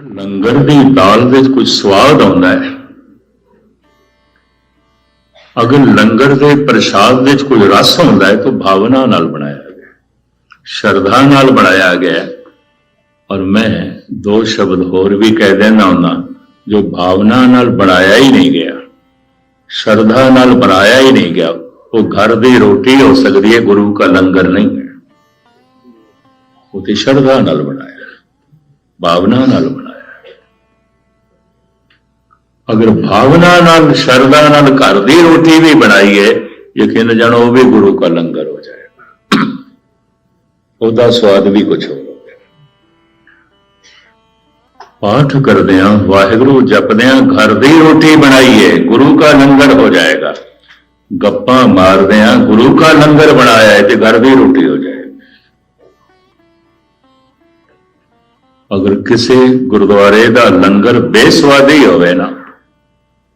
ਲੰਗਰ ਦੀ ਦਾਲ ਵਿੱਚ ਕੁਝ ਸਵਾਦ ਆਉਂਦਾ ਹੈ? ਅਗਰ ਲੰਗਰ ਦੇ ਪ੍ਰਸ਼ਾਦ ਵਿੱਚ ਕੋਈ ਰਸ ਆਉਂਦਾ ਹੈ, ਤਾਂ ਭਾਵਨਾ ਨਾਲ ਬਣਾਇਆ ਗਿਆ ਸ਼ਰਧਾ ਨਾਲ ਬਣਾਇਆ ਗਿਆ ਔਰ ਮੈਂ ਦੋ ਸ਼ਬਦ ਹੋਰ ਵੀ ਕਹਿ ਦੇਣਾ ਹੁੰਦਾ, ਜੋ ਭਾਵਨਾ ਨਾਲ ਬਣਾਇਆ ਹੀ ਨਹੀਂ ਗਿਆ। ਸ਼ਰਧਾ ਨਾਲ ਬਣਾਇਆ ਹੀ ਨਹੀਂ ਗਿਆ। ਉਹ ਘਰ ਦੀ ਰੋਟੀ ਹੋ ਸਕਦੀ ਹੈ, ਗੁਰੂ ਦਾ ਲੰਗਰ ਨਹੀਂ ਹੈ। ਉਹ ਤੇ ਸ਼ਰਧਾ ਨਾਲ ਬਣਾਇਆ। ਭਾਵਨਾ ਨਾਲ ਬਣਾਇਆ ਅਗਰ ਭਾਵਨਾ ਨਾਲ, ਸ਼ਰਧਾ ਨਾਲ ਘਰ ਦੀ ਰੋਟੀ ਵੀ ਬਣਾਈਏ, ਯਕੀਨ ਜਾਣੋ ਉਹ ਵੀ ਗੁਰੂ ਦਾ ਲੰਗਰ ਹੋ ਜਾਏਗਾ। ਉਹਦਾ ਸਵਾਦ ਵੀ ਕੁਝ ਹੋਰ ਹੋਵੇਗਾ ਪਾਠ ਕਰਦਿਆਂ, ਵਾਹਿਗੁਰੂ ਜਪਦਿਆਂ ਘਰ ਦੀ ਰੋਟੀ ਬਣਾਈਏ, ਗੁਰੂ ਦਾ ਲੰਗਰ ਹੋ ਜਾਏਗਾ। ਗੱਪਾਂ ਮਾਰਦੇ ਮਾਰਦਿਆਂ ਗੁਰੂ ਦਾ ਲੰਗਰ ਬਣਾਇਆ ਹੈ ਤੇ ਘਰ ਦੀ ਰੋਟੀ ਹੋ ਜਾਏ ਅਗਰ ਕਿਸੇ ਗੁਰਦੁਆਰੇ ਦਾ ਲੰਗਰ ਬੇਸਵਾਦੀ ਹੋਵੇ ਨਾ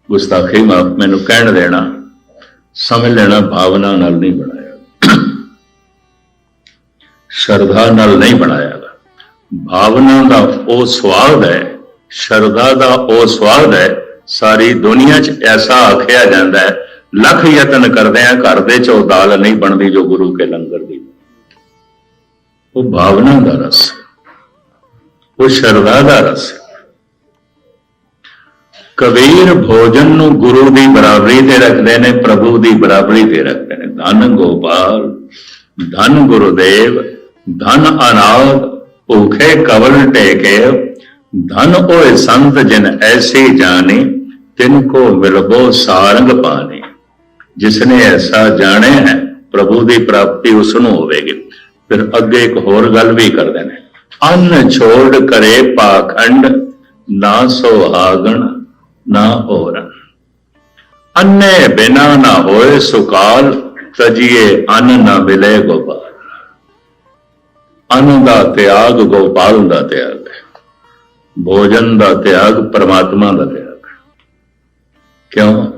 ਗੁਸਤਾਖੀ ਮਾਫ ਮੈਨੂੰ ਕਹਿਣ ਦੇਣਾ, ਸਮਝ ਲੈਣਾ, ਭਾਵਨਾ ਨਾਲ ਨਹੀਂ ਬਣਾਇਆ। ਸ਼ਰਧਾ ਨਾਲ ਨਹੀਂ ਬਣਾਇਆ। ਭਾਵਨਾ ਦਾ ਉਹ ਸਵਾਦ ਹੈ, ਸ਼ਰਧਾ ਦਾ ਉਹ ਸਵਾਦ ਹੈ, ਸਾਰੀ ਦੁਨੀਆ 'ਚ ਐਸਾ ਆਖਿਆ ਜਾਂਦਾ ਹੈ, ਲੱਖ ਯਤਨ ਕਰਦੇ ਆ, ਘਰ ਦੇ ਚੋਂ ਦਾਲ ਨਹੀਂ ਬਣਦੀ ਜੋ ਗੁਰੂ ਕੇ ਲੰਗਰ ਦੀ। ਉਹ ਭਾਵਨਾ ਦਾ ਰਸ ਉਹ ਸ਼ਰਧਾ ਦਾ ਰਸ ਹੈ। ਕਬੀਰ ਭੋਜਨ ਨੂੰ ਗੁਰੂ ਦੀ ਬਰਾਬਰੀ ਤੇ ਰੱਖਦੇ ਨੇ, ਪ੍ਰਭੂ ਦੀ ਬਰਾਬਰੀ ਤੇ ਰੱਖਦੇ ਨੇ। ਧਨ ਗੋਪਾਲ, ਧੰਨ ਗੁਰਦੇਵ, ਧਨ ਅਨਾਦ ਭੂਖੇ ਕਵਲ ਟੇਕੇ, ਧਨ ਹੋਏ ਸੰਤ ਜਿਨ ਐਸੀ ਜਾਣੀ, ਤਿਨ ਕੋ ਮਿਲਬੋ ਸਾਰੰਗ ਪਾਣੀ। ਜਿਸਨੇ ਐਸਾ ਜਾਣਿਆ ਹੈ, ਪ੍ਰਭੂ ਦੀ ਪ੍ਰਾਪਤੀ ਉਸ ਨੂੰ ਹੋਵੇਗੀ। ਫਿਰ ਅੱਗੇ ਇੱਕ ਹੋਰ ਗੱਲ ਵੀ ਕਰਦੇ ਨੇ। ਅੰਨ ਛੋੜ ਕਰੇ ਪਾਖੰਡ, ਨਾ ਸੁਹਾਗਣ ਨਾ ਹੋਰ। ਅੰਨੇ ਬਿਨਾ ਨਾ ਹੋਏ ਸੁਕਾਲ, ਤਜੀਏ ਅੰਨ ਨਾ ਮਿਲੇ ਗੋਪਾਲ। ਅੰਨ ਦਾ ਤਿਆਗ ਗੋਪਾਲ ਦਾ ਤਿਆਗ ਹੈ। ਭੋਜਨ ਦਾ ਤਿਆਗ ਪਰਮਾਤਮਾ ਦਾ ਤਿਆਗ ਕਿਉਂ?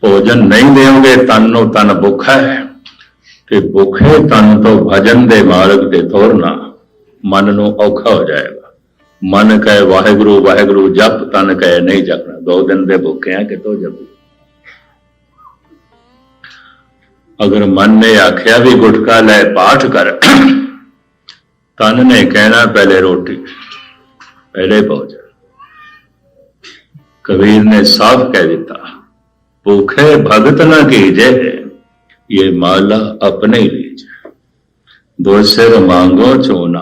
ਭੋਜਨ ਨਹੀਂ ਦੇਵੋਗੇ ਤਨ ਨੂੰ ਤਨ ਭੁੱਖਾ ਹੈ। ਤੇ ਭੁੱਖੇ ਤਨ ਤੋਂ ਭਜਨ ਦੇ ਮਾਰਗ ਤੇ ਤੁਰਨਾ ਮਨ ਨੂੰ ਔਖਾ ਹੋ ਜਾਏਗਾ। ਮਨ ਕਹੇ ਵਾਹਿਗੁਰੂ ਵਾਹਿਗੁਰੂ ਜਪ ਤਨ ਕਹੇ ਨਹੀਂ ਜਪਣਾ ਦੋ ਦਿਨ ਦੇ ਭੁੱਖੇ ਆ ਕਿਤੋਂ ਜਪੂ ਅਗਰ ਮਨ ਨੇ ਆਖਿਆ ਵੀ ਗੁਟਕਾ ਲੈ ਪਾਠ ਕਰ ਤਨ ਨੇ ਕਹਿਣਾ ਪਹਿਲੇ ਰੋਟੀ ਪਹਿਲੇ ਭੋਜਨ ਕਬੀਰ ਨੇ ਸਾਫ਼ ਕਹਿ ਦਿੱਤਾ ਭੁੱਖੇ ਭਗਤ न कीजे ये माला अपने ही लीजे दो सिर मांगो चोना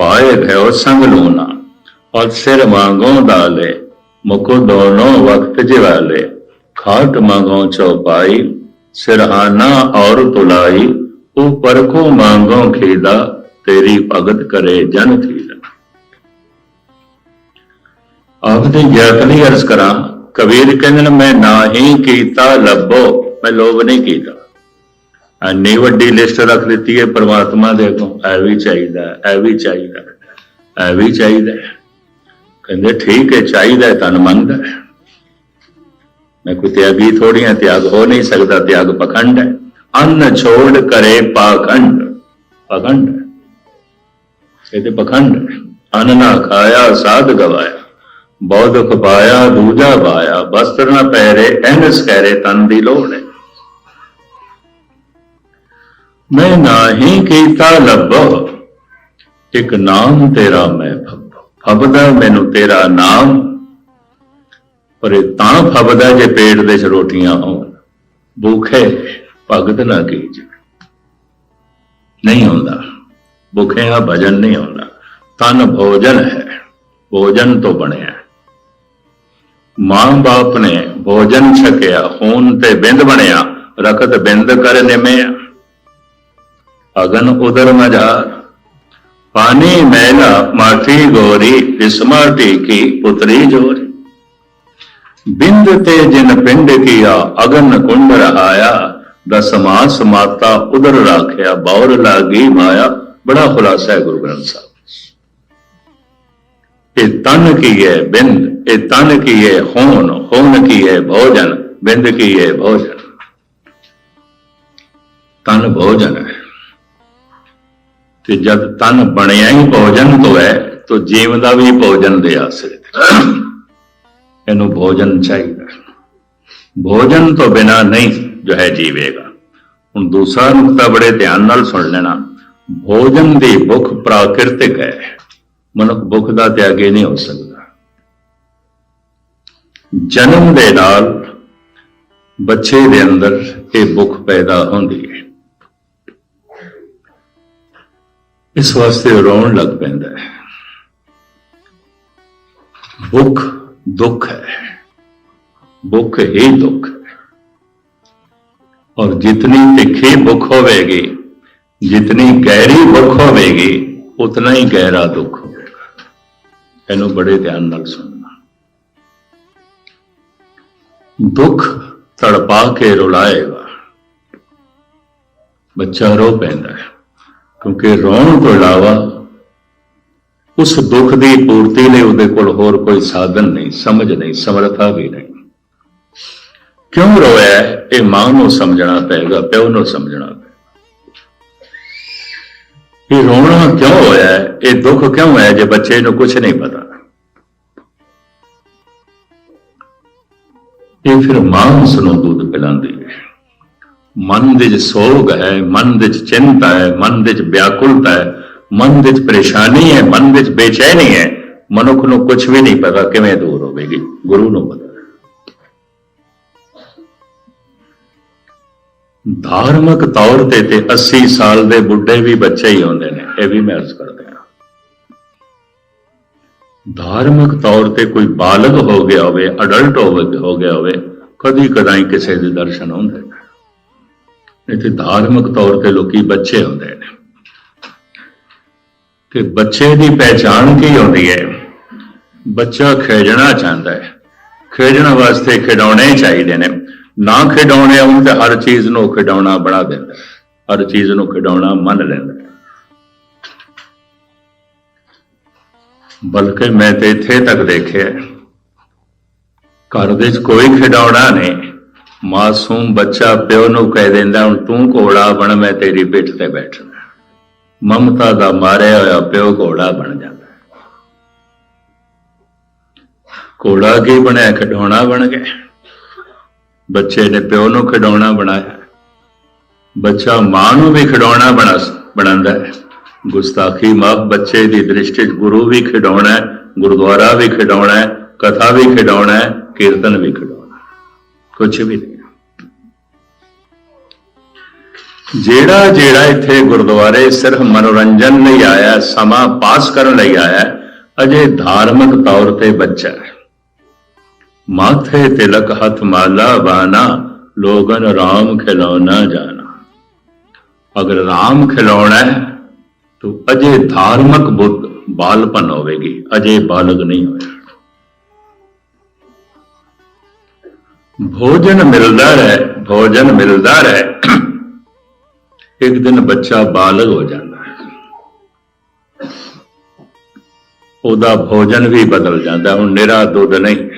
ਪਾਏ ਭਇਓ ਸੰਗ ਲੂਨਾ ਔਰ ਸਿਰ ਮੰਗੋਂ ਦਾਲੇ ਮੁਕੋ ਦੋਨੋ ਵਕਤ ਜਿਵਾਲੇ। ਖਾਟ ਮੰਗੋਂ ਚੌਪਾਈ ਸਿਰਹਾਨਾ ਔਰ ਤੁਲਾਈ। ਉਹ ਪਰਖੋ ਮੰਗੋਂ ਖੇਦਾ ਤੇਰੀ ਭਗਤ ਕਰੇ ਜਨ ਥੀਲਾ। ਆਪਦੇ ਯਤਨੀ ਅਰਜ਼ ਕਰਾਂ। ਕਬੀਰ ਕਹਿੰਦੇ ਨੇ ਮੈਂ ਨਾ ਹੀ ਕੀਤਾ, ਲੱਭੋ। ਮੈਂ ਲੋਭ ਨਹੀਂ ਕੀਤਾ। ਇੰਨੀ ਵੱਡੀ ਲਿਸਟ ਰੱਖ ਦਿੱਤੀ ਹੈ ਪ੍ਰਮਾਤਮਾ ਦੇ ਅੱਗੋਂ ਐ ਵੀ ਚਾਹੀਦਾ ਐ ਵੀ ਚਾਹੀਦਾ ਐ ਵੀ ਚਾਹੀਦਾ। ਕਹਿੰਦੇ, ਠੀਕ ਹੈ, ਚਾਹੀਦਾ ਤਨ ਮੰਗਦਾ ਮੈਂ ਕੋਈ ਤਿਆਗੀ ਥੋੜੀ ਥੋੜੀਆਂ ਤਿਆਗ ਹੋ ਨਹੀਂ ਸਕਦਾ, ਤਿਆਗ ਪਖੰਡ ਹੈ। ਅੰਨ ਛੋੜ ਕਰੇ ਪਾਖੰਡ, ਪਖੰਡ ਇਹ ਤੇ ਪਖੰਡ ਅੰਨ ਨਾ ਖਾਇਆ, ਸਾਧ ਗਵਾਇਆ। ਬਹੁਤ ਦੁਖ ਪਾਇਆ, ਦੂਜਾ ਪਾਇਆ। ਬਸਤਰ ਨਾ ਪਹਿਰੇ ਐਨਸ ਕਹਿਰੇ ਤਨ ਦੀ ਲੋੜ ਹੈ। ਮੈਂ ਨਾਹੀ ਕੀਤਾ ਲੱਭੋ, ਇੱਕ ਨਾਮ ਤੇਰਾ ਮੈਂ ਫੱਬੋ। ਫੱਬਦਾ ਮੈਨੂੰ ਤੇਰਾ ਨਾਮ, ਪਰ ਇਹ ਤਾਂ ਫਬਦਾ ਜੇ ਪੇਟ ਦੇ ਚ ਰੋਟੀਆਂ ਹੋਣ। ਭੁੱਖੇ ਭਗਤ ਨਾ ਕੀਜ। ਨਹੀਂ ਹੁੰਦਾ ਭੁੱਖਿਆਂ ਭਜਨ ਨਹੀਂ ਹੁੰਦਾ। ਤਨ ਭੋਜਨ ਹੈ, ਭੋਜਨ ਤੋਂ ਬਣਿਆ। ਮਾਂ ਬਾਪ ਨੇ ਭੋਜਨ ਛਕਿਆ, ਖੂਨ ਤੇ ਬਿੰਦ ਬਣਿਆ ਰਖਤ ਬਿੰਦ ਕਰ ਨਿਮਿਆ। ਅਗਨ ਉਦਰ ਮਝਾਰ ਪਾਣੀ ਮੈਲਾ ਮਾਠੀ ਗੋਰੀ ਇਸ ਮਾਟੀ ਕੀ ਪੁਤਰੀ ਜੋਰੀ। ਬਿੰਦ ਤੇ ਜਿਨ ਪਿੰਡ ਕੀਆ, ਅਗਨ ਕੁੰਡ ਰਹਾਇਆ ਦਸਮਾਸ ਮਾਤਾ ਉਦਰ ਰਾਖਿਆ, ਬੌਰ ਲਾਗੀ ਮਾਇਆ। ਬੜਾ ਖੁਲਾਸਾ ਹੈ ਗੁਰੂ ਗ੍ਰੰਥ ਸਾਹਿਬ। ਇਹ ਤਨ ਕੀ ਹੈ ਬਿੰਦ, ਇਹ ਤਨ ਕੀ ਹੈ ਹੋਣ ਹੋਣ ਕੀ ਹੈ ਭੋਜਨ, ਬਿੰਦ ਕੀ ਹੈ ਭੋਜਨ। ਤਨ ਭੋਜਨ ਹੈ। ਤੇ ਜਦ ਤਨ ਬਣਿਆ ਹੀ ਭੋਜਨ ਤੋਂ ਹੈ ਤੋ ਜੀਵਦਾ ਵੀ ਭੋਜਨ ਦੇ ਆਸਰੇ ਤੇ। ਇਹਨੂੰ ਭੋਜਨ ਚਾਹੀਦਾ। ਭੋਜਨ ਤੋਂ ਬਿਨਾ ਨਹੀਂ ਜੋ ਹੈ ਜੀਵੇਗਾ। ਹੁਣ ਦੂਸਰਾ ਨੁਕਤਾ ਬੜੇ ਧਿਆਨ ਨਾਲ ਸੁਣ ਲੈਣਾ। ਭੋਜਨ ਦੀ ਭੁੱਖ ਪ੍ਰਾਕਿਰਤਿਕ ਹੈ। ਮਨੁੱਖ ਭੁੱਖ ਦਾ ਤਿਆਗੀ ਨਹੀਂ ਹੋ ਸਕਦਾ। ਜਨਮ ਦੇ ਨਾਲ ਬੱਚੇ ਦੇ ਅੰਦਰ ਇਹ ਭੁੱਖ ਪੈਦਾ ਹੁੰਦੀ ਹੈ। ਇਸ ਵਾਸਤੇ ਰੋਣ ਲੱਗ ਪੈਂਦਾ ਹੈ। ਭੁੱਖ ਦੁੱਖ ਹੈ। ਭੁੱਖ ਹੀ ਦੁੱਖ ਹੈ। ਔਰ ਜਿਤਨੀ ਤਿੱਖੀ ਭੁੱਖ ਹੋਵੇਗੀ, ਜਿਤਨੀ ਗਹਿਰੀ ਭੁੱਖ ਹੋਵੇਗੀ, ਉਤਨਾ ਹੀ ਗਹਿਰਾ ਦੁੱਖ ਹੋਵੇਗਾ। ਇਹਨੂੰ ਬੜੇ ਧਿਆਨ ਨਾਲ ਸੁਣਨਾ। ਦੁੱਖ ਤੜਪਾ ਕੇ ਰੁਲਾਏਗਾ। ਬੱਚਾ ਰੋ ਪੈਂਦਾ ਹੈ। ਕਿਉਂਕਿ ਰੋਣ ਤੋਂ ਇਲਾਵਾ ਉਸ ਦੁੱਖ ਦੀ ਪੂਰਤੀ ਲਈ ਉਹਦੇ ਕੋਲ ਹੋਰ ਕੋਈ ਸਾਧਨ ਨਹੀਂ, ਸਮਝ ਨਹੀਂ, ਸਮਰੱਥਾ ਵੀ ਨਹੀਂ। ਕਿਉਂ ਰੋਇਆ ਇਹ ਮਾਂ ਨੂੰ ਸਮਝਣਾ ਪਏਗਾ, ਪਿਓ ਨੂੰ ਸਮਝਣਾ ਪਏਗਾ। ਇਹ ਰੋਣਾ ਕਿਉਂ ਹੋਇਆ ਇਹ ਦੁੱਖ ਕਿਉਂ ਹੈ ਜੇ ਬੱਚੇ ਨੂੰ ਕੁਝ ਨਹੀਂ ਪਤਾ? ਇਹ ਫਿਰ ਮਾਂ ਉਸ ਨੂੰ ਦੁੱਧ ਪਿਲਾਉਂਦੀ ਹੈ। ਮਨ ਦੇ ਵਿੱਚ ਸੋਗ ਹੈ, ਮਨ ਦੇ ਵਿੱਚ ਚਿੰਤਾ ਹੈ, ਮਨ ਦੇ ਵਿੱਚ ਵਿਆਕੁਲਤਾ ਹੈ, ਮਨ ਦੇ ਵਿੱਚ ਪਰੇਸ਼ਾਨੀ ਹੈ, ਮਨ ਵਿੱਚ ਬੇਚੈਨੀ ਹੈ। ਮਨੁੱਖ ਨੂੰ ਕੁਝ ਵੀ ਨਹੀਂ ਪਤਾ ਕਿਵੇਂ ਦੂਰ ਹੋਵੇਗੀ। ਗੁਰੂ ਨੂੰ ਪਤਾ। ਧਾਰਮਿਕ ਤੌਰ ਤੇ ਤੇ 80 ਸਾਲ ਦੇ ਬੁੱਢੇ ਵੀ ਬੱਚੇ ਹੀ ਹੁੰਦੇ ਨੇ, ਇਹ ਵੀ ਮੈਂ ਅਰਜ਼ ਕਰਦਾ ਹਾਂ। ਧਾਰਮਿਕ ਤੌਰ ਤੇ ਕੋਈ ਬਾਲਗ ਹੋ ਗਿਆ ਹੋਵੇ, ਅਡਲਟ ਹੋ ਗਿਆ ਹੋਵੇ ਕਦੀ ਕਦਾਈ ਕਿਸੇ ਦੇ ਦਰਸ਼ਨ ਹੁੰਦੇ ਨੇ। ਇੱਥੇ ਧਾਰਮਿਕ ਤੌਰ ਤੇ ਲੋਕੀ ਬੱਚੇ ਹੁੰਦੇ ਨੇ। ਕਿ ਬੱਚੇ ਦੀ ਪਹਿਚਾਣ ਕੀ ਹੁੰਦੀ ਹੈ? ਬੱਚਾ ਖੇਡਣਾ ਚਾਹੁੰਦਾ ਹੈ। ਖੇਡਣ ਵਾਸਤੇ ਖਿਡੌਣੇ ਚਾਹੀਦੇ ਨੇ। ਨਾ ਖਿਡੌਣੇ ਹੋਣ ਤੇ ਹਰ ਚੀਜ਼ ਨੂੰ ਖਿਡੌਣਾ ਬਣਾ ਦਿੰਦਾ ਹਰ ਚੀਜ਼ ਨੂੰ ਖਿਡੌਣਾ ਮੰਨ ਲੈਂਦਾ ਬਲਕਿ ਮੈਂ ਤੇ ਇੱਥੇ ਤੱਕ ਦੇਖਿਆ ਘਰ ਦੇ ਵਿੱਚ ਕੋਈ ਖਿਡੌਣਾ ਨਹੀਂ। ਮਾਸੂਮ ਬੱਚਾ ਪਿਓ ਨੂੰ ਕਹਿ ਦਿੰਦਾ, ਹੁਣ ਤੂੰ ਘੋੜਾ ਬਣ, ਮੈਂ ਤੇਰੀ ਪਿੱਠ ਤੇ ਬੈਠਣਾ ਮਮਤਾ ਦਾ ਮਾਰਿਆ ਹੋਇਆ ਪਿਓ ਘੋੜਾ ਬਣ ਜਾਂਦਾ। ਘੋੜਾ ਕੀ ਬਣਿਆ? ਖਿਡੌਣਾ ਬਣ ਗਿਆ। ਬੱਚੇ ਨੇ ਪਿਓ ਨੂੰ ਖਿਡੌਣਾ ਬਣਾਇਆ। ਬੱਚਾ ਮਾਂ ਨੂੰ ਵੀ ਖਿਡੌਣਾ ਬਣਾ, ਬਣਾਉਂਦਾ ਹੈ। ਗੁਸਤਾਖੀ ਮਾਫ ਬੱਚੇ ਦੀ ਦ੍ਰਿਸ਼ਟੀ 'ਚ ਗੁਰੂ ਵੀ ਖਿਡੌਣਾ ਹੈ, ਗੁਰਦੁਆਰਾ ਵੀ ਖਿਡੌਣਾ ਹੈ, ਕਥਾ ਵੀ ਖਿਡੌਣਾ ਹੈ, ਕੀਰਤਨ ਵੀ ਖਿਡੌਣਾ ਹੈ। ਕੁਝ ਵੀ ਜਿਹੜਾ ਜਿਹੜਾ ਇੱਥੇ ਗੁਰਦੁਆਰੇ ਸਿਰਫ ਮਨੋਰੰਜਨ ਲਈ ਆਇਆ, ਸਮਾਂ ਪਾਸ ਕਰਨ ਲਈ ਆਇਆ, ਅਜੇ ਧਾਰਮਿਕ ਤੌਰ ਤੇ ਬੱਚਾ ਹੈ। ਮਾਥੇ ਤਿਲਕ ਹੱਥ ਮਾਲਾ ਬਾਣਾ, ਲੋਗਨ ਰਾਮ ਖਿਲੌਣਾ ਜਾਣਾ। ਅਗਰ ਰਾਮ ਖਿਲੌਣਾ ਹੈ तो ਅਜੇ ਧਾਰਮਿਕ ਬੁੱਧ ਬਾਲਪਨ ਹੋਵੇਗੀ, ਅਜੇ ਬਾਲਗ ਨਹੀਂ ਹੋਇਆ। ਭੋਜਨ ਮਿਲਦਾ ਰਹੇ, ਭੋਜਨ ਮਿਲਦਾ ਰਹੇ। ਇੱਕ ਦਿਨ ਬੱਚਾ ਬਾਲਗ ਹੋ ਜਾਂਦਾ ਹੈ। ਉਹਦਾ ਭੋਜਨ ਵੀ ਬਦਲ ਜਾਂਦਾ, ਹੁਣ ਨਿਰਾ ਦੁੱਧ ਨਹੀਂ,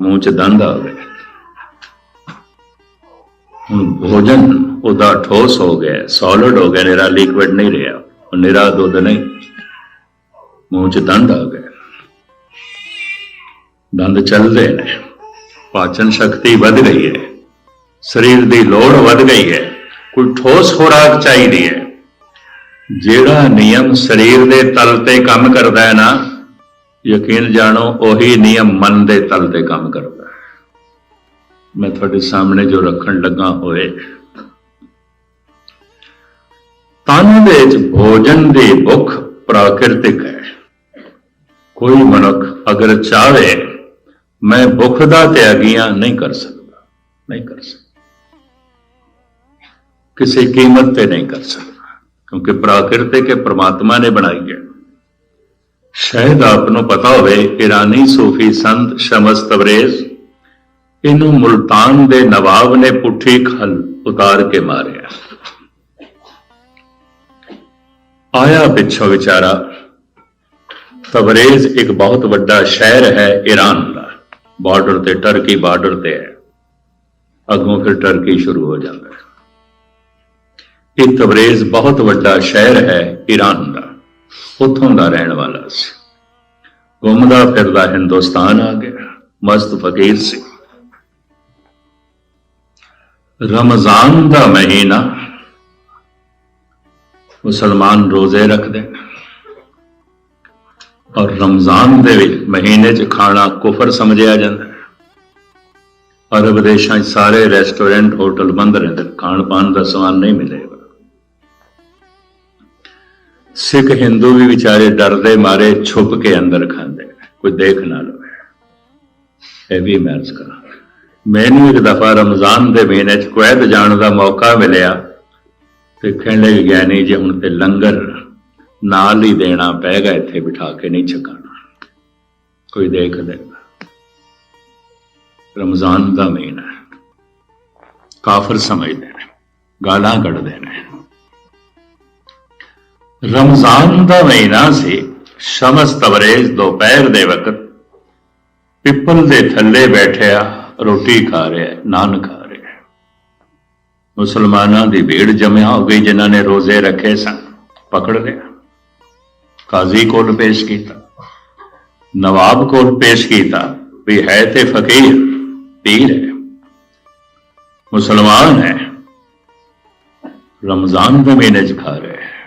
ਮੂੰਹ ਚ ਦੰਦ ਆ ਗਏ ਹੁਣ ਭੋਜਨ ਉਹਦਾ ਠੋਸ ਹੋ ਗਿਆ ਸੋਲਿਡ ਹੋ ਗਿਆ, ਨਿਰਾ ਲਿਕਵਿਡ ਨਹੀਂ ਰਿਹਾ ਉਹ ਨਿਰਾ ਦੁੱਧ ਨਹੀਂ, ਮੂੰਹ ਚ ਦੰਦ ਆ ਗਏ ਦੰਦ ਚੱਲਦੇ ਨੇ, ਪਾਚਨ ਸ਼ਕਤੀ ਵੱਧ ਗਈ ਹੈ, ਸਰੀਰ ਦੀ ਲੋੜ ਵੱਧ ਗਈ ਹੈ। ਕੋਈ ਠੋਸ ਖੁਰਾਕ ਚਾਹੀਦੀ ਹੈ। ਜਿਹੜਾ ਨਿਯਮ ਸਰੀਰ ਦੇ ਤਲ ਤੇ ਕੰਮ ਕਰਦਾ ਹੈ ਨਾ, ਯਕੀਨ ਜਾਣੋ, ਉਹੀ ਨਿਯਮ ਮਨ ਦੇ ਤਲ ਤੇ ਕੰਮ ਕਰਦਾ ਹੈ। ਮੈਂ ਤੁਹਾਡੇ ਸਾਹਮਣੇ ਜੋ ਰੱਖਣ ਲੱਗਾ ਹੋਏ, ਤਨ ਦੇ ਵਿੱਚ ਭੋਜਨ ਦੀ ਭੁੱਖ ਪ੍ਰਾਕਿਰਤਿਕ ਹੈ। ਕੋਈ ਮਨੁੱਖ ਅਗਰ ਚਾਹੇ, ਮੈਂ ਭੁੱਖ ਦਾ ਤਿਆਗੀਆਂ ਨਹੀਂ ਕਰ ਸਕਦਾ, ਨਹੀਂ ਕਰ ਸਕਦਾ। ਕਿਸੇ ਕੀਮਤ ਤੇ ਨਹੀਂ ਕਰ ਸਕਦਾ, ਕਿਉਂਕਿ ਪ੍ਰਾਕਿਰਤਿਕ ਹੈ ਪ੍ਰਮਾਤਮਾ ਨੇ ਬਣਾਈ ਹੈ। ਸ਼ਾਇਦ ਆਪ ਨੂੰ ਪਤਾ ਹੋਵੇ ਇਰਾਨੀ ਸੂਫੀ ਸੰਤ ਸ਼ਮਸ ਤਬਰੇਜ਼ ਇਹਨੂੰ ਮੁਲਤਾਨ ਦੇ ਨਵਾਬ ਨੇ ਪੁੱਠੀ ਖਲ ਉਤਾਰ ਕੇ ਮਾਰਿਆ। ਆਇਆ ਪਿੱਛੋਂ ਵਿਚਾਰਾ ਤਬਰੇਜ਼ ਇੱਕ ਬਹੁਤ ਵੱਡਾ ਸ਼ਹਿਰ ਹੈ ਈਰਾਨ ਦਾ, ਬਾਰਡਰ ਤੇ, ਟਰਕੀ ਬਾਰਡਰ ਤੇ ਹੈ। ਅੱਗੋਂ ਫਿਰ ਟਰਕੀ ਸ਼ੁਰੂ ਹੋ ਜਾਂਦਾ ਹੈ। ਇਹ ਤਬਰੇਜ਼ ਬਹੁਤ ਵੱਡਾ ਸ਼ਹਿਰ ਹੈ ਈਰਾਨ ਦਾ, ਉੱਥੋਂ ਦਾ ਰਹਿਣ ਵਾਲਾ ਸੀ। ਘੁੰਮਦਾ ਫਿਰਦਾ ਹਿੰਦੁਸਤਾਨ ਆ ਗਿਆ, ਮਸਤ ਫਕੀਰ ਸੀ। ਰਮਜ਼ਾਨ ਦਾ ਮਹੀਨਾ, ਮੁਸਲਮਾਨ ਰੋਜ਼ੇ ਰੱਖਦੇ ਔਰ ਰਮਜ਼ਾਨ ਦੇ ਵਿੱਚ ਮਹੀਨੇ 'ਚ ਖਾਣਾ ਕੁਫਰ ਸਮਝਿਆ ਜਾਂਦਾ ਹੈ। ਅਰਬ ਦੇਸ਼ਾਂ 'ਚ ਸਾਰੇ ਰੈਸਟੋਰੈਂਟ, ਹੋਟਲ ਬੰਦ ਰਹਿੰਦੇ ਖਾਣ ਪਾਣ ਦਾ ਸਮਾਨ ਨਹੀਂ ਮਿਲੇਗਾ। ਸਿੱਖ ਹਿੰਦੂ ਵੀ ਵਿਚਾਰੇ ਡਰਦੇ ਮਾਰੇ ਛੁਪ ਕੇ ਅੰਦਰ ਖਾਂਦੇ ਨੇ, ਕੋਈ ਦੇਖ ਨਾ ਲਵੇ। ਇਹ ਵੀ ਮੈਂ ਮੈਰਜ ਕਰਾਂ। ਮੈਨੂੰ ਇੱਕ ਦਫਾ ਰਮਜ਼ਾਨ ਦੇ ਮਹੀਨੇ 'ਚ ਕੁਵੈਤ ਜਾਣ ਦਾ ਮੌਕਾ ਮਿਲਿਆ ਤੇ ਕਹਿਣ ਲੱਗੇ ਗਿਆਨੀ ਜੀ ਹੁਣ ਤੇ ਲੰਗਰ ਨਾਲ ਹੀ ਦੇਣਾ ਪੈਗਾ ਇੱਥੇ ਬਿਠਾ ਕੇ ਨਹੀਂ ਛਕਾਣਾ ਕੋਈ ਦੇਖ ਲੈਂਦਾ ਰਮਜ਼ਾਨ ਦਾ ਮਹੀਨਾ ਕਾਫਰ ਸਮਝਦੇ ਨੇ ਗਾਲਾਂ ਕੱਢਦੇ ਨੇ। ਰਮਜ਼ਾਨ ਦਾ ਮਹੀਨਾ ਸੀ। ਸ਼ਮਸ ਤਵਰੇਜ਼ ਦੁਪਹਿਰ ਦੇ ਵਕਤ ਪਿੱਪਲ ਦੇ ਥੱਲੇ ਬੈਠਿਆ, ਰੋਟੀ ਖਾ ਰਿਹਾ, ਨਾਨ ਖਾ ਰਿਹਾ। ਮੁਸਲਮਾਨਾਂ ਦੀ ਭੀੜ ਜਮਿਆ ਹੋ ਗਈ, ਜਿਨ੍ਹਾਂ ਨੇ ਰੋਜ਼ੇ ਰੱਖੇ ਸਨ। ਪਕੜ ਲਿਆ। ਕਾਜ਼ੀ ਕੋਲ ਪੇਸ਼ ਕੀਤਾ। ਨਵਾਬ ਕੋਲ ਪੇਸ਼ ਕੀਤਾ ਵੀ ਹੈ ਤੇ ਫਕੀਰ, ਪੀਰ ਹੈ। ਮੁਸਲਮਾਨ ਹੈ। ਰਮਜ਼ਾਨ ਦੇ ਮਹੀਨੇ ਚ ਖਾ ਰਿਹਾ ਹੈ।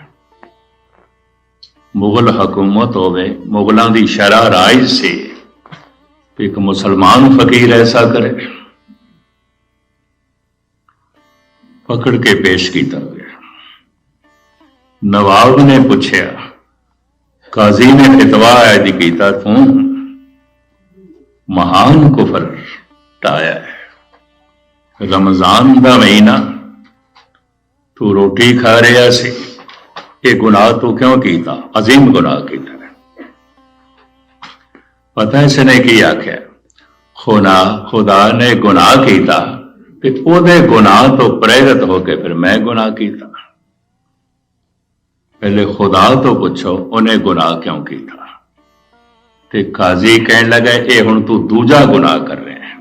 ਮੁਗਲ ਹਕੂਮਤ ਹੋਵੇ, ਮੁਗਲਾਂ ਦੀ ਸ਼ਰਾ ਰਾਜ ਸੀ ਕਿ ਇੱਕ ਮੁਸਲਮਾਨ ਫਕੀਰ ਐਸਾ ਕਰੇ। ਪਕੜ ਕੇ ਪੇਸ਼ ਕੀਤਾ ਗਿਆ। ਨਵਾਬ ਨੇ ਪੁੱਛਿਆ, ਕਾਜ਼ੀ ਨੇ ਫਤਵਾ ਆਇਦ ਕੀਤਾ ਤੂੰ? ਮਹਾਨ ਕੁਫਰ ਟਾਇਆ ਹੈ। ਰਮਜ਼ਾਨ ਦਾ ਮਹੀਨਾ ਤੂੰ ਰੋਟੀ ਖਾ ਰਿਹਾ ਸੀ। ਇਹ ਗੁਨਾਹ ਤੂੰ ਕਿਉਂ ਕੀਤਾ? ਅਜ਼ੀਮ ਗੁਨਾਹ ਕੀਤਾ ਪਤਾ ਇਸ ਨੇ ਕੀ ਆਖਿਆ? ਖੁਦਾ ਖੁਦਾ ਨੇ ਗੁਨਾਹ ਕੀਤਾ ਤੇ ਉਹਦੇ ਗੁਨਾਹ ਤੋਂ ਪ੍ਰੇਰਿਤ ਹੋ ਕੇ ਫਿਰ ਮੈਂ ਗੁਨਾਹ ਕੀਤਾ। ਪਹਿਲੇ ਖੁਦਾ ਤੋਂ ਪੁੱਛੋ, ਉਹਨੇ ਗੁਨਾਹ ਕਿਉਂ ਕੀਤਾ? ਤੇ ਕਾਜ਼ੀ ਕਹਿਣ ਲੱਗਾ, ਇਹ ਹੁਣ ਤੂੰ ਦੂਜਾ ਗੁਨਾਹ ਕਰ ਰਿਹਾ ਹੈ।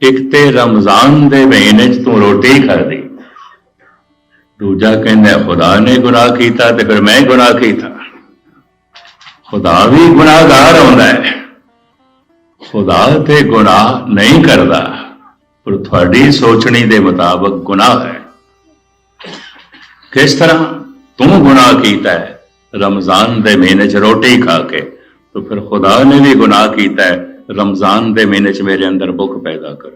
ਇੱਕ ਤੇ ਰਮਜ਼ਾਨ ਦੇ ਮਹੀਨੇ 'ਚ ਤੂੰ ਰੋਟੀ ਖਾਦੀ ਦੂਜਾ ਕਹਿੰਦਾ, ਖੁਦਾ ਨੇ ਗੁਨਾਹ ਕੀਤਾ ਤੇ ਫਿਰ ਮੈਂ ਗੁਨਾਹ ਕੀਤਾ। ਖੁਦਾ ਵੀ ਗੁਨਾਹਗਾਰ ਹੁੰਦਾ ਹੈ। ਖੁਦਾ ਤੇ ਗੁਨਾਹ ਨਹੀਂ ਕਰਦਾ, ਪਰ ਤੁਹਾਡੀ ਸੋਚਣੀ ਦੇ ਮੁਤਾਬਕ ਗੁਨਾਹ ਹੈ। ਕਿਸ ਤਰ੍ਹਾਂ? ਤੂੰ ਗੁਨਾਹ ਕੀਤਾ ਹੈ, ਰਮਜ਼ਾਨ ਦੇ ਮਹੀਨੇ 'ਚ ਰੋਟੀ ਖਾ ਕੇ, ਤਾਂ ਫਿਰ ਖੁਦਾ ਨੇ ਵੀ ਗੁਨਾਹ ਕੀਤਾ ਹੈ, ਰਮਜ਼ਾਨ ਦੇ ਮਹੀਨੇ 'ਚ ਮੇਰੇ ਅੰਦਰ ਭੁੱਖ ਪੈਦਾ ਕਰ।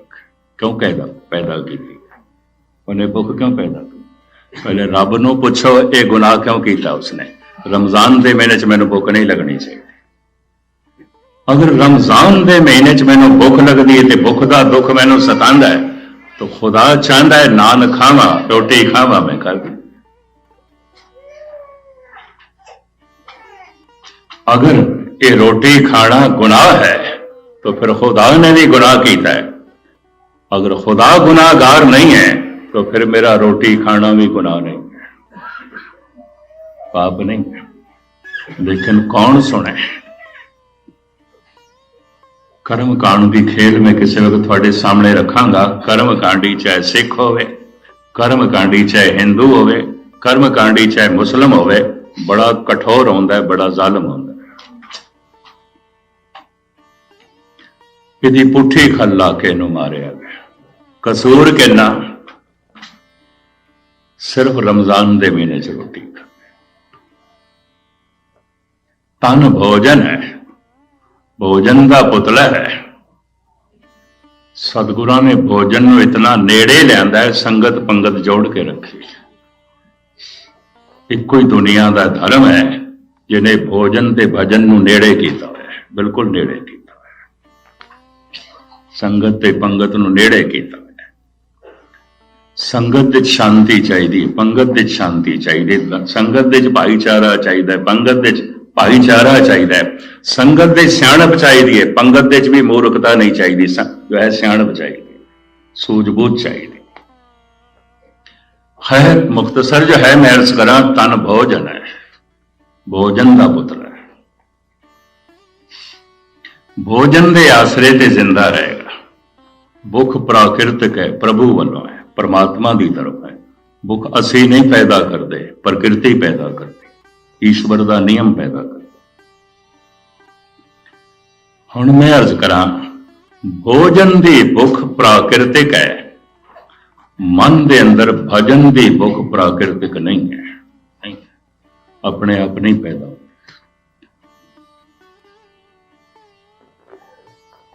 ਕਿਉਂ ਕਹਿਦਾ ਪੈਦਾ ਕੀਤੀ? ਉਹਨੇ ਭੁੱਖ ਕਿਉਂ ਪੈਦਾ ਪਹਿਲੇ ਰੱਬ ਨੂੰ ਪੁੱਛੋ ਇਹ ਗੁਨਾਹ ਕਿਉਂ ਕੀਤਾ ਉਸਨੇ ਰਮਜ਼ਾਨ ਦੇ ਮਹੀਨੇ 'ਚ ਮੈਨੂੰ ਭੁੱਖ ਨਹੀਂ ਲੱਗਣੀ ਚਾਹੀਦੀ ਅਗਰ ਰਮਜ਼ਾਨ ਦੇ ਮਹੀਨੇ 'ਚ ਮੈਨੂੰ ਭੁੱਖ ਲੱਗਦੀ ਹੈ ਤੇ ਭੁੱਖ ਦਾ ਦੁੱਖ ਮੈਨੂੰ ਸਤਾਉਂਦਾ ਹੈ ਤਾਂ ਖੁਦਾ ਚਾਹੁੰਦਾ ਹੈ ਨਾਨ ਖਾਵਾਂ ਰੋਟੀ ਖਾਵਾਂ ਮੈਂ ਕਰ ਅਗਰ ਇਹ ਰੋਟੀ ਖਾਣਾ ਗੁਨਾਹ ਹੈ तो फिर खुदा ने भी गुनाह किया है अगर खुदा गुनाहगार नहीं है तो फिर मेरा रोटी खाना भी गुनाह नहीं है पाप नहीं है लेकिन कौन सुने ਕਰਮ ਕਾਂਡ ਦੀ ਖੇਲ ਮੈਂ ਕਿਸੇ ਵਕਤ ਤੁਹਾਡੇ ਸਾਹਮਣੇ ਰੱਖਾਂਗਾ ਕਰਮ ਕਾਂਡੀ ਚਾਹੇ ਸਿੱਖ ਹੋਵੇ ਕਰਮ ਕਾਂਡੀ ਚਾਹੇ ਹਿੰਦੂ ਹੋਵੇ ਕਰਮ ਕਾਂਡੀ ਚਾਹੇ ਮੁਸਲਮ ਹੋਵੇ ਬੜਾ ਕਠੋਰ ਹੁੰਦਾ ਹੈ ਬੜਾ ਜ਼ਾਲਮ ਹੁੰਦਾ ਹੈ ਇਹਦੀ ਪੁੱਠੀ ਖੱਲ ਲਾ ਕੇ ਇਹਨੂੰ ਮਾਰਿਆ ਗਿਆ ਕਸੂਰ ਕਿੰਨਾ ਸਿਰਫ ਰਮਜ਼ਾਨ ਦੇ ਮਹੀਨੇ 'ਚ ਰੋਟੀ ਖਾਂਦੇ ਤਨ ਭੋਜਨ ਹੈ, ਭੋਜਨ ਦਾ ਪੁਤਲਾ ਹੈ। ਸਤਿਗੁਰਾਂ ਨੇ ਭੋਜਨ ਨੂੰ ਇਤਨਾ ਨੇੜੇ ਲਿਆਂਦਾ ਹੈ, ਸੰਗਤ ਪੰਗਤ ਜੋੜ ਕੇ ਰੱਖੀ ਇੱਕੋ ਹੀ ਦੁਨੀਆ ਦਾ ਧਰਮ ਹੈ, ਜਿਹਨੇ ਭੋਜਨ ਤੇ ਭਜਨ ਨੂੰ ਨੇੜੇ ਕੀਤਾ ਹੋਇਆ ਹੈ, ਬਿਲਕੁਲ ਨੇੜੇ ਕੀਤਾ ਹੋਇਆ ਹੈ। ਸੰਗਤ ਤੇ ਪੰਗਤ ਨੂੰ ਨੇੜੇ ਕੀਤਾ ਸੰਗਤ ਵਿੱਚ ਸ਼ਾਂਤੀ ਚਾਹੀਦੀ ਹੈ, ਪੰਗਤ ਵਿੱਚ ਸ਼ਾਂਤੀ ਚਾਹੀਦੀ ਹੈ, ਸੰਗਤ ਵਿੱਚ ਭਾਈਚਾਰਾ ਚਾਹੀਦਾ ਹੈ, ਪੰਗਤ ਵਿੱਚ ਭਾਈਚਾਰਾ ਚਾਹੀਦਾ ਹੈ। ਸੰਗਤ ਦੇ ਸਿਆਣਪ ਚਾਹੀਦੀ ਹੈ, ਪੰਗਤ ਦੇ ਵਿੱਚ ਵੀ ਮੂਰਖਤਾ ਨਹੀਂ ਚਾਹੀਦੀ, ਸ- ਜੋ ਹੈ ਸਿਆਣਪ ਚਾਹੀਦੀ ਹੈ, ਸੂਝ-ਬੂਝ ਚਾਹੀਦੀ ਹੈ। ਮੁਖਤਸਰ ਜੋ ਹੈ, ਮੈਂ ਅਰਜ਼ ਕਰਾਂ, ਤਨ ਭੋਜਨ ਹੈ, ਭੋਜਨ ਦਾ ਪੁੱਤਰ ਹੈ। ਭੋਜਨ ਦੇ ਆਸਰੇ ਤੇ ਜ਼ਿੰਦਾ ਰਹੇਗਾ। ਭੁੱਖ ਪ੍ਰਾਕਿਰਤਕ ਹੈ, ਪ੍ਰਭੂ ਵੱਲੋਂ ਹੈ। ਪਰਮਾਤਮਾ ਦੀ ਤਰਫ ਹੈ। ਭੁੱਖ ਅਸੀਂ ਨਹੀਂ ਪੈਦਾ ਕਰਦੇ, ਪ੍ਰਕਿਰਤੀ ਪੈਦਾ ਕਰਦੀ। ਈਸ਼ਵਰ ਦਾ ਨਿਯਮ ਪੈਦਾ ਕਰਦਾ। ਹੁਣ ਮੈਂ ਅਰਜ਼ ਕਰਾਂ, ਭੋਜਨ ਦੀ ਭੁੱਖ ਪ੍ਰਾਕਿਰਤਿਕ ਹੈ। ਮਨ ਦੇ ਅੰਦਰ ਭਜਨ ਦੀ ਭੁੱਖ ਪ੍ਰਾਕਿਰਤਿਕ ਨਹੀਂ ਹੈ। ਆਪਣੇ ਆਪ ਨਹੀਂ ਪੈਦਾ ਹੁੰਦੀ।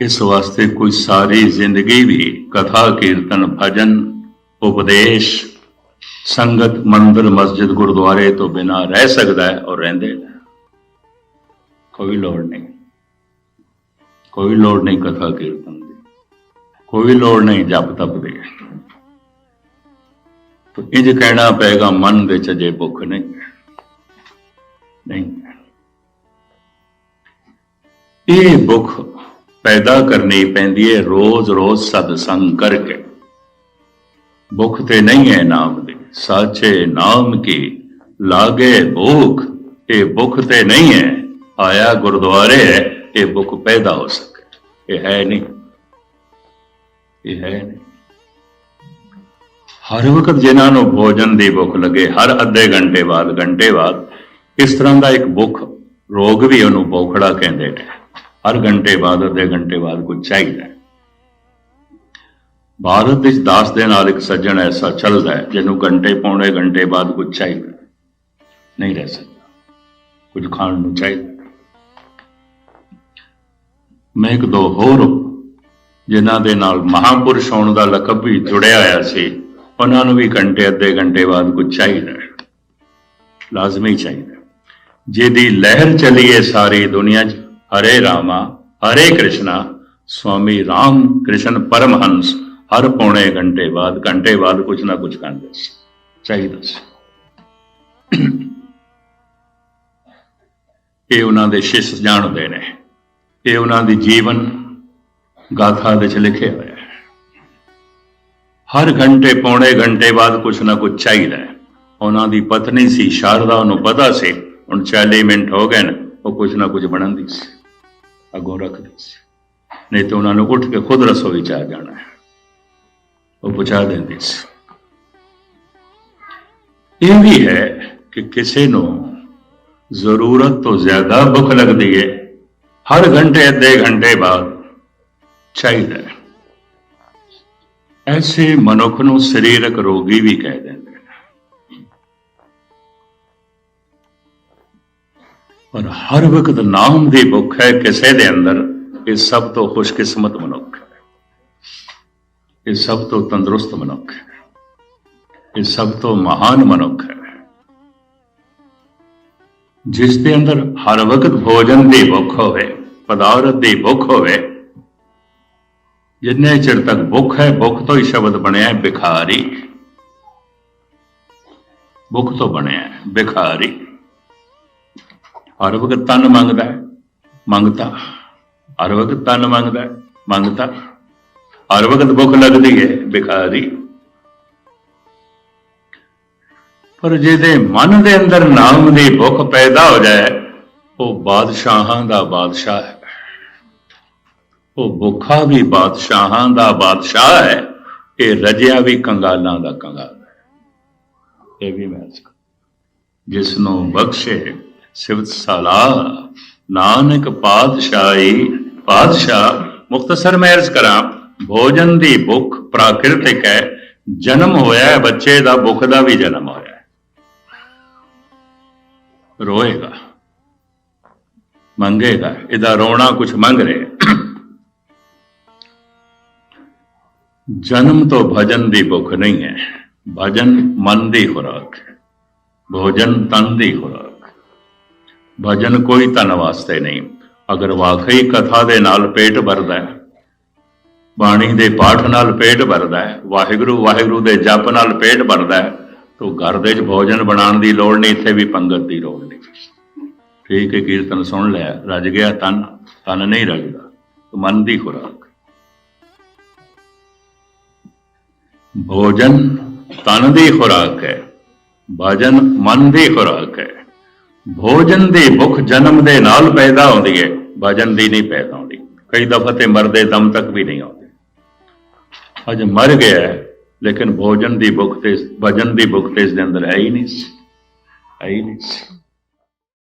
ਇਸ ਵਾਸਤੇ ਕੋਈ ਸਾਰੀ ਜ਼ਿੰਦਗੀ ਵੀ ਕਥਾ, ਕੀਰਤਨ, ਭਜਨ ਉਪਦੇਸ਼, ਸੰਗਤ, ਮੰਦਰ, ਮਸਜਿਦ, ਗੁਰਦੁਆਰੇ ਤੋਂ ਬਿਨਾ ਰਹਿ ਸਕਦਾ ਹੈ ਔਰ ਰਹਿੰਦੇ ਨੇ। ਕੋਈ ਲੋੜ ਨਹੀਂ। ਕੋਈ ਲੋੜ ਨਹੀਂ ਕਥਾ ਕੀਰਤਨ ਦੀ। ਕੋਈ ਲੋੜ ਨਹੀਂ ਜਪ ਤਪ ਦੀ। ਤੋ ਇੰਜ ਕਹਿਣਾ ਪਏਗਾ, ਮਨ ਵਿੱਚ ਅਜੇ ਭੁੱਖ ਨਹੀਂ। ਨਹੀਂ। ਇਹ ਭੁੱਖ ਪੈਦਾ ਕਰਨੀ ਪੈਂਦੀ ਹੈ ਰੋਜ਼-ਰੋਜ਼ ਸਤਸੰਗ ਕਰਕੇ। ਭੁੱਖ ਤੇ ਨਹੀਂ ਹੈ ਨਾਮ ਦੀ, ਸਾਚੇ ਨਾਮ ਕੀ? ਲਾਗੇ ਭੁੱਖ, ਇਹ ਭੁੱਖ ਤੇ ਨਹੀਂ ਹੈ। ਆਇਆ ਗੁਰਦੁਆਰੇ ਹੈ ਇਹ ਭੁੱਖ ਪੈਦਾ ਹੋ ਸਕੇ। ਇਹ ਹੈ ਨਹੀਂ। ਇਹ ਹੈ ਨਹੀਂ। ਹਰ ਵਕਤ ਜਿਨ੍ਹਾਂ ਨੂੰ ਭੋਜਨ ਦੀ ਭੁੱਖ ਲੱਗੇ, ਹਰ ਅੱਧੇ ਘੰਟੇ ਬਾਅਦ ਘੰਟੇ ਬਾਅਦ, ਇਸ ਤਰ੍ਹਾਂ ਦਾ ਇੱਕ ਭੁੱਖ, ਰੋਗ ਵੀ ਉਹਨੂੰ ਬੋਖੜਾ ਕਹਿੰਦੇ ਨੇ। ਹਰ ਘੰਟੇ ਬਾਅਦ, ਅੱਧੇ ਘੰਟੇ ਬਾਅਦ ਕੁਝ ਚਾਹੀਦਾ ਭਾਰਤ ਵਿੱਚ ਦਾਸ ਦੇ ਨਾਲ ਇੱਕ ਸੱਜਣ ਐਸਾ ਚੱਲਦਾ ਹੈ, ਜਿਹਨੂੰ ਘੰਟੇ ਪੌਣੇ ਘੰਟੇ ਬਾਅਦ ਕੁਝ ਚਾਹੀਦਾ ਨਹੀਂ ਰਹਿ ਸਕਦਾ। ਕੁਝ ਖਾਣ ਨੂੰ ਚਾਹੀਦਾ ਮੈਂ ਇੱਕ ਦੋ ਹੋਰ ਜਿਨ੍ਹਾਂ ਦੇ ਨਾਲ ਮਹਾਪੁਰਸ਼ ਹੋਣ ਦਾ ਲਕਬ ਵੀ ਜੁੜਿਆ ਹੋਇਆ ਸੀ, ਉਹਨਾਂ ਨੂੰ ਵੀ ਘੰਟੇ ਅੱਧੇ ਘੰਟੇ ਬਾਅਦ ਕੁਝ ਚਾਹੀਦਾ ਲਾਜ਼ਮੀ ਚਾਹੀਦਾ ਜਿਹਦੀ ਲਹਿਰ ਚੱਲੀਏ ਸਾਰੀ ਦੁਨੀਆ 'ਚ, ਹਰੇ ਰਾਮਾ, ਹਰੇ ਕ੍ਰਿਸ਼ਨਾ, ਸਵਾਮੀ ਰਾਮ ਕ੍ਰਿਸ਼ਨ ਪਰਮਹੰਸ। ਹਰ ਪੌਣੇ ਘੰਟੇ ਬਾਅਦ ਘੰਟੇ ਬਾਅਦ ਕੁਝ ਨਾ ਕੁਝ ਕਰਦੇ ਸੀ। ਚਾਹੀਦਾ ਸੀ। ਇਹ ਉਹਨਾਂ ਦੇ ਸ਼ਿਸ਼ ਜਾਣਦੇ ਨੇ। ਇਹ ਉਹਨਾਂ ਦੀ ਜੀਵਨ ਗਾਥਾ ਦੇ ਚ ਲਿਖਿਆ ਹੋਇਆ ਹੈ। ਹਰ ਘੰਟੇ, ਪੌਣੇ ਘੰਟੇ ਬਾਅਦ ਕੁਝ ਨਾ ਕੁਝ ਚਾਹੀਦਾ ਹੈ। ਉਹਨਾਂ ਦੀ ਪਤਨੀ ਸੀ, ਸ਼ਾਰਦਾ ਉਹਨੂੰ ਪਤਾ ਸੀ। ਹੁਣ 40 ਮਿੰਟ ਹੋ ਗਏ ਨੇ, ਉਹ ਕੁਝ ਨਾ ਕੁਝ ਦੀ ਸੀ। ਅੱਗੋਂ ਰੱਖਦੀ ਸੀ। ਨਹੀਂ ਤਾਂ ਉਹਨਾਂ ਨੂੰ ਉੱਠ ਕੇ ਖੁਦ ਰਸੋਈ ਚ ਆ ਜਾਣਾ ਹੈ। ਉਹ ਪਹੁੰਚਾ ਦਿੰਦੀ ਸੀ। ਇਹ ਵੀ ਹੈ ਕਿ ਕਿਸੇ ਨੂੰ ਜ਼ਰੂਰਤ ਤੋਂ ਜ਼ਿਆਦਾ ਭੁੱਖ ਲੱਗਦੀ ਹੈ ਹਰ ਘੰਟੇ, ਅੱਧੇ ਘੰਟੇ ਬਾਅਦ ਚਾਹੀਦਾ ਹੈ। ਐਸੇ ਮਨੁੱਖ ਨੂੰ ਸਰੀਰਕ ਰੋਗੀ ਵੀ ਕਹਿ ਦਿੰਦੇ ਪਰ ਹਰ ਵਕਤ ਨਾਮ ਦੀ ਭੁੱਖ ਹੈ ਕਿਸੇ ਦੇ ਅੰਦਰ, ਇਹ ਸਭ ਤੋਂ ਖੁਸ਼ਕਿਸਮਤ ਮਨੁੱਖ ਹੈ। ਇਹ ਸਭ ਤੋਂ ਤੰਦਰੁਸਤ ਮਨੁੱਖ ਹੈ। ਇਹ ਸਭ ਤੋਂ ਮਹਾਨ ਮਨੁੱਖ ਹੈ। ਜਿਸ ਦੇ ਅੰਦਰ ਹਰ ਵਕਤ ਭੋਜਨ ਦੀ ਭੁੱਖ ਹੋਵੇ, ਪਦਾਰਥ ਦੀ ਭੁੱਖ ਹੋਵੇ, ਜਿੰਨੇ ਚਿਰ ਤੱਕ ਭੁੱਖ ਹੈ, ਭੁੱਖ ਤੋਂ ਹੀ ਸ਼ਬਦ ਬਣਿਆ ਹੈ, ਭਿਖਾਰੀ। ਭੁੱਖ ਤੋਂ ਬਣਿਆ ਹੈ ਬਿਖਾਰੀ ਹਰ ਵਕਤ ਤਨ ਮੰਗਦਾ ਹੈ, ਮੰਗਤਾ। ਹਰ ਵਕਤ ਤਨ ਮੰਗਦਾ ਹੈ, ਮੰਗਤਾ। ਹਰ ਵਕਤ ਭੁੱਖ ਲੱਗਦੀ ਹੈ ਭਿਖਾਰੀ ਪਰ ਜਿਹਦੇ ਮਨ ਦੇ ਅੰਦਰ ਨਾਮ ਦੀ ਭੁੱਖ ਪੈਦਾ ਹੋ ਜਾਏ ਉਹ ਬਾਦਸ਼ਾਹਾਂ ਦਾ ਬਾਦਸ਼ਾਹ ਹੈ ਉਹ ਭੁੱਖਾ ਵੀ ਬਾਦਸ਼ਾਹਾਂ ਦਾ ਬਾਦਸ਼ਾਹ ਹੈ ਇਹ ਰਜਿਆ ਵੀ ਕੰਗਾਲਾਂ ਦਾ ਕੰਗਾਲ ਹੈ ਇਹ ਵੀ ਮੈਂ ਅਰਜ਼ ਜਿਸ ਨੂੰ ਬਖਸ਼ੇ ਸਿਵਤ ਸਲਾਹ ਨਾਨਕ ਪਾਤਸ਼ਾਹੀ ਪਾਤਸ਼ਾਹ ਮੁਖਤਸਰ ਮੈਂ ਅਰਜ਼ ਕਰਾਂ ਭੋਜਨ ਦੀ ਭੁੱਖ ਪ੍ਰਾਕਿਰਤਿਕ ਹੈ, ਜਨਮ ਹੋਇਆ ਹੈ, ਬੱਚੇ ਦਾ ਭੁੱਖ ਦਾ ਵੀ ਜਨਮ ਹੋਇਆ ਹੈ। ਰੋਏਗਾ, ਮੰਗੇਗਾ, ਇਹਦਾ ਰੋਣਾ ਕੁਝ ਮੰਗ ਰਿਹਾ ਜਨਮ ਤੋਂ ਭਜਨ ਦੀ ਭੁੱਖ ਨਹੀਂ ਹੈ, ਭਜਨ ਮਨ ਦੀ ਖੁਰਾਕ ਭੋਜਨ ਤਨ ਦੀ ਖੁਰਾਕ ਭਜਨ ਕੋਈ ਤਨ ਵਾਸਤੇ ਨਹੀਂ, ਅਗਰ ਵਾਕਈ ਕਥਾ ਦੇ ਨਾਲ ਪੇਟ ਭਰਦਾ ਹੈ ਬਾਣੀ ਦੇ ਪਾਠ ਨਾਲ ਪੇਟ ਭਰਦਾ ਹੈ, ਵਾਹਿਗੁਰੂ ਵਾਹਿਗੁਰੂ ਦੇ ਜਪ ਨਾਲ ਪੇਟ ਭਰਦਾ ਹੈ, ਤਾਂ ਘਰ ਦੇ ਵਿੱਚ ਭੋਜਨ ਬਣਾਉਣ ਦੀ ਲੋੜ ਨਹੀਂ, ਇੱਥੇ ਵੀ ਪੰਗਤ ਦੀ ਲੋੜ ਨਹੀਂ। ਠੀਕ ਹੈ, ਕੀਰਤਨ ਸੁਣ ਲਿਆ ਰਜ ਗਿਆ ਤਨ ਤਨ ਨਹੀਂ ਰਜਦਾ ਮਨ ਦੀ ਖੁਰਾਕ। ਭੋਜਨ ਤਨ ਦੀ ਖੁਰਾਕ ਹੈ, ਭਜਨ ਮਨ ਦੀ ਖੁਰਾਕ ਹੈ। ਭੋਜਨ ਦੀ ਭੁੱਖ ਜਨਮ ਦੇ ਨਾਲ ਪੈਦਾ ਹੁੰਦੀ ਹੈ, ਭਜਨ ਦੀ ਨਹੀਂ ਪੈਦਾ ਹੁੰਦੀ। ਕਈ ਦਫਾ ਤੇ ਮਰਦੇ ਦਮ ਤੱਕ ਵੀ ਨਹੀਂ ਆਉਂਦੇ। ਅੱਜ ਮਰ ਗਿਆ ਲੇਕਿਨ ਭੋਜਨ ਦੀ ਭੁੱਖ ਤੇ ਭਜਨ ਦੀ ਭੁੱਖ ਤੇ ਇਸ ਦੇ ਅੰਦਰ ਹੈ ਹੀ ਨਹੀਂ ਸੀ। ਹੈ ਹੀ ਨਹੀਂ ਸੀ।